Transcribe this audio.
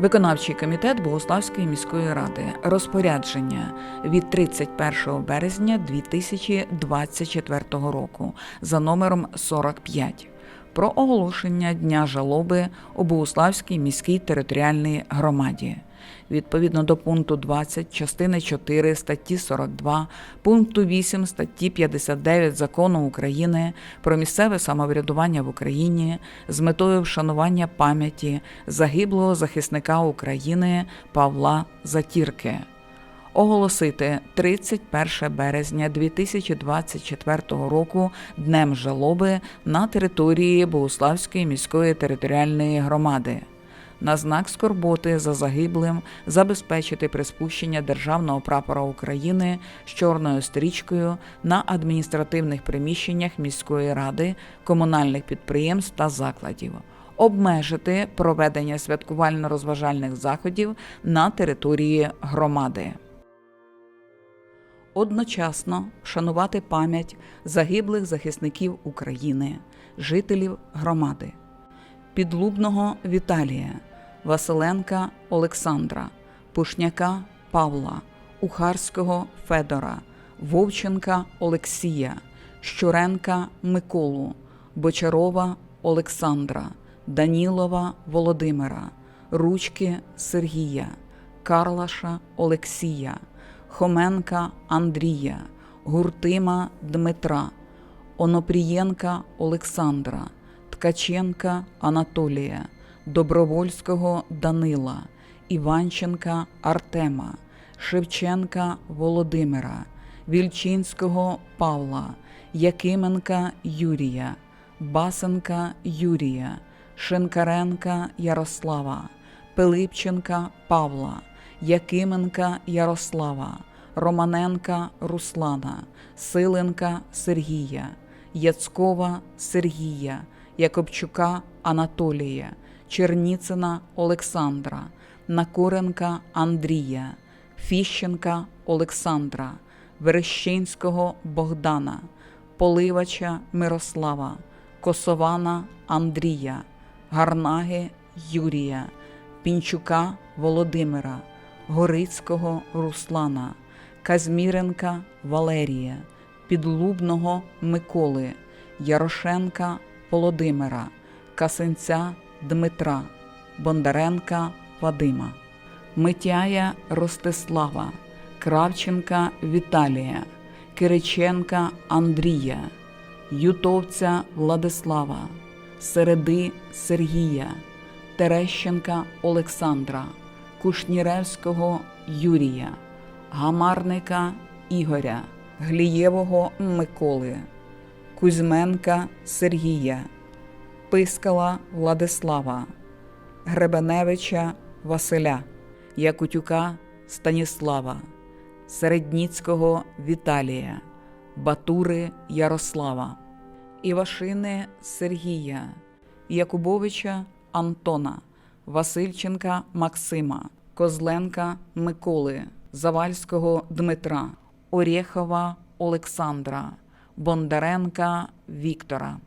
Виконавчий комітет Богославської міської ради. Розпорядження від 31 березня 2024 року за номером 45 про оголошення Дня жалоби у Богославській міській територіальній громаді. Відповідно до пункту 20 частини 4 статті 42, пункту 8 статті 59 Закону України про місцеве самоврядування в Україні з метою вшанування пам'яті загиблого захисника України Павла Затірки оголосити 31 березня 2024 року днем жалоби на території Богуславської міської територіальної громади. На знак скорботи за загиблим забезпечити приспущення державного прапора України з чорною стрічкою на адміністративних приміщеннях міської ради, комунальних підприємств та закладів, обмежити проведення святкувально-розважальних заходів на території громади. Одночасно вшанувати пам'ять загиблих захисників України, жителів громади, Підлубного Віталія, Василенка Олександра, Пушняка Павла, Ухарського Федора, Вовченка Олексія, Щуренка Миколу, Бочарова Олександра, Данілова Володимира, Ручки Сергія, Карлаша Олексія. Хоменка Андрія, Гуртима Дмитра, Онопрієнка Олександра, Ткаченка Анатолія, Добровольського Данила, Іванченка Артема, Шевченка Володимира, Вільчинського Павла, Якименка Юрія, Басенка Юрія, Шинкаренка Ярослава, Пилипченка Павла. Якименка Ярослава, Романенка Руслана, Силенка Сергія, Яцкова Сергія, Якобчука Анатолія, Черніцина Олександра, Накоренка Андрія, Фіщенка Олександра, Верещинського Богдана, Поливача Мирослава, Косована Андрія, Гарнаги Юрія, Пінчука Володимира. Горицького Руслана, Казміренка Валерія, Підлубного Миколи, Ярошенка Володимира, Касенця Дмитра, Бондаренка Вадима, Митяя Ростислава, Кравченка Віталія, Кириченка Андрія, Ютовця Владислава, Середи Сергія, Терещенка Олександра. Кушніревського Юрія, Гамарника Ігоря, Глієвого Миколи, Кузьменка Сергія, Пискала Владислава, Гребеневича Василя, Якутюка Станіслава, Середніцького Віталія, Батури Ярослава, Івашини Сергія, Якубовича Антона. Васильченка Максима, Козленка Миколи, Завальського Дмитра, Орєхова Олександра, Бондаренка Віктора.